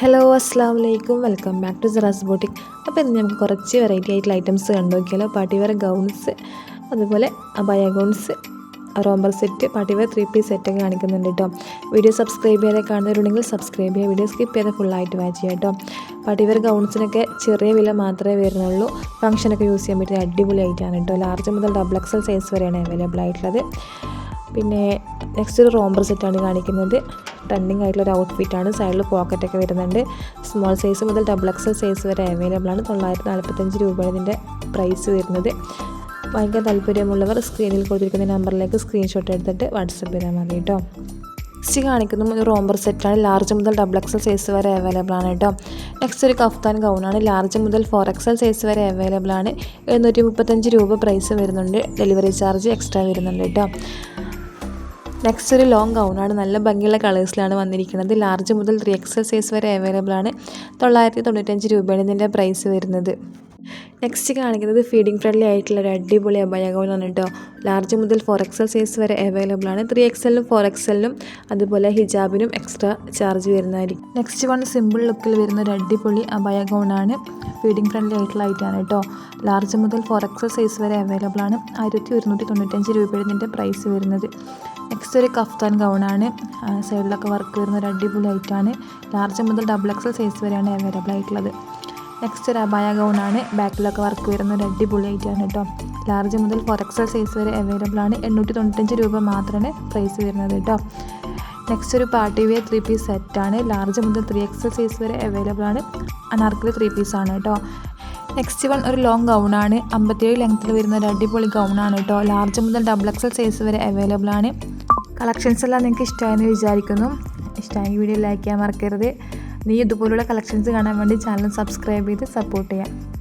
Hello അസ്സാം വലൈക്കും welcome back to Siraz boutique അപ്പോൾ ഇന്ന് നമുക്ക് കുറച്ച് വെറൈറ്റി ആയിട്ടുള്ള ഐറ്റംസ് കണ്ടു നോക്കിയാലോ പാർട്ടി വെയർ ഗൗൺസ് അതുപോലെ അബായ gowns romper set party wear three piece സെറ്റൊക്കെ കാണിക്കുന്നുണ്ട് കേട്ടോ വീഡിയോ സബ്സ്ക്രൈബ് ചെയ്യാതെ കാണുന്നവരുണ്ടെങ്കിൽ സബ്സ്ക്രൈബ് ചെയ്യുക. വീഡിയോ സ്കിപ്പ് ചെയ്ത് ഫുള്ളായിട്ട് വാച്ച് ചെയ്യാം കേട്ടോ പാർട്ടി വെയർ ഗൗൺസിനൊക്കെ ചെറിയ വില മാത്രമേ വരുന്നുള്ളൂ. ഫംഗ്ഷനൊക്കെ യൂസ് ചെയ്യാൻ പറ്റിയ അടിപൊളി ആയിട്ടാണ് കേട്ടോ ലാർജ് മുതൽ ഡബിൾ എക്സൽ സൈസ് വരെയാണ് അവൈലബിൾ ആയിട്ടുള്ളത്. പിന്നെ നെക്സ്റ്റ് ഒരു റോംബർ സെറ്റാണ് കാണിക്കുന്നത്. ട്രെൻഡിങ് ആയിട്ടുള്ള ഒരു ഔട്ട്ഫിറ്റാണ് സൈഡിൽ പോക്കറ്റൊക്കെ വരുന്നുണ്ട്. സ്മോൾ സൈസ് മുതൽ ഡബിൾ എക്സൽ സൈസ് വരെ അവൈലബിൾ ആണ്. തൊള്ളായിരത്തി നാൽപ്പത്തഞ്ച് രൂപയാണ് ഇതിന്റെ പ്രൈസ് വരുന്നത്. ഭയങ്കര താല്പര്യമുള്ളവർ സ്ക്രീനിൽ കൊടുത്തിരിക്കുന്ന നമ്പറിലേക്ക് സ്ക്രീൻഷോട്ട് എടുത്തിട്ട് വാട്സപ്പ് ചെയ്താൽ മതി കേട്ടോ നെക്സ്റ്റ് കാണിക്കുന്ന ഒരു റോംബർ സെറ്റാണ് ലാർജ് മുതൽ ഡബിൾ എക്സൽ സൈസ് വരെ അവൈലബിൾ ആണ് കേട്ടോ നെക്സ്റ്റ് ഒരു കഫ്താൻ ഗൗണാണ് ലാർജ് മുതൽ ഫോർ എക്സൽ സൈസ് വരെ അവൈലബിൾ ആണ്. എഴുന്നൂറ്റി മുപ്പത്തഞ്ച് രൂപ പ്രൈസ് വരുന്നുണ്ട്. ഡെലിവറി ചാർജ് എക്സ്ട്രാ വരുന്നുണ്ട് കേട്ടോ നെക്സ്റ്റ് ഒരു ലോങ് ഗൗണാണ് നല്ല ഭംഗിയുള്ള കളേഴ്സിലാണ് വന്നിരിക്കുന്നത്. ലാർജ് മുതൽ ത്രീ എക്സൽ സൈസ് വരെ അവൈലബിൾ ആണ്. തൊള്ളായിരത്തി തൊണ്ണൂറ്റഞ്ച് രൂപയാണ് ഇതിന്റെ പ്രൈസ് വരുന്നത്. നെക്സ്റ്റ് കാണിക്കുന്നത് ഫീഡിംഗ് ഫ്രണ്ട്ലി ആയിട്ടുള്ള ഒരു അടിപൊളി ഗൗണാണ് കേട്ടോ ലാർജ് മുതൽ ഫോർ എക്സൽ സൈസ് വരെ അവൈലബിൾ ആണ്. ത്രീ എക്സലിനും ഫോർ എക്സലിനും അതുപോലെ ഹിജാബിനും എക്സ്ട്രാ ചാർജ് വരുന്നതായിരിക്കും. നെക്സ്റ്റ് വൺ സിമ്പിൾ ലുക്കിൽ വരുന്ന ഒരു അടിപൊളി അബായ ഗൗണാണ് ഫീഡിംഗ് ഫ്രണ്ട്ലി ആയിട്ടുള്ള ഐറ്റാണ് കേട്ടോ ലാർജ് മുതൽ ഫോർ എക്സൽ സൈസ് വരെ അവൈലബിൾ ആണ്. ആയിരത്തി ഒരുന്നൂറ്റി തൊണ്ണൂറ്റഞ്ച് രൂപയുടെ ഇതിന്റെ പ്രൈസ് വരുന്നത്. നെക്സ്റ്റ് ഒരു കഫ്താൻ ഗൗണാണ്. സൈഡിലൊക്കെ വർക്ക് വരുന്ന ഒരു അടിപൊളി ഐറ്റമാണ് ലാർജ് മുതൽ ഡബിൾ എക്സൽ സൈസ് വരെയാണ് അവൈലബിൾ ആയിട്ടുള്ളത്. നെക്സ്റ്റ് ഒരു അബായ ഗൗണാണ്. ബാക്കിലൊക്കെ വർക്ക് വരുന്ന ഒരു അടിപൊളി ആയിട്ടാണ് കേട്ടോ ലാർജ് മുതൽ ഫോർ എക്സൽ സൈസ് വരെ അവൈലബിൾ ആണ്. എണ്ണൂറ്റി തൊണ്ണൂറ്റഞ്ച് രൂപ മാത്രമാണ് പ്രൈസ് വരുന്നത് കേട്ടോ നെക്സ്റ്റ് ഒരു പാർട്ടി വെയർ ത്രീ പീസ് സെറ്റാണ് ലാർജ് മുതൽ ത്രീ എക്സൽ സൈസ് വരെ അവൈലബിൾ ആണ്. അനാർക്കലി ത്രീ പീസാണ് കേട്ടോ നെക്സ്റ്റ് വൺ ഒരു ലോങ് ഗൗണാണ് അമ്പത്തിയേഴ് ലെങ്ത്തിൽ വരുന്ന ഒരു അടിപൊളി ഗൗണാണ് കേട്ടോ ലാർജ് മുതൽ ഡബിൾ എക്സൽ സൈസ് വരെ അവൈലബിൾ ആണ്. കളക്ഷൻസ് എല്ലാം നിങ്ങൾക്ക് ഇഷ്ടമായെന്ന് വിചാരിക്കുന്നു. ഇഷ്ടമായെങ്കിൽ വീഡിയോ ലൈക്ക് ചെയ്യാൻ മറക്കരുത്. നീ ഇതുപോലുള്ള കളക്ഷൻസ് കാണാൻ വേണ്ടി ചാനൽ സബ്സ്ക്രൈബ് ചെയ്ത് സപ്പോർട്ട് ചെയ്യാം.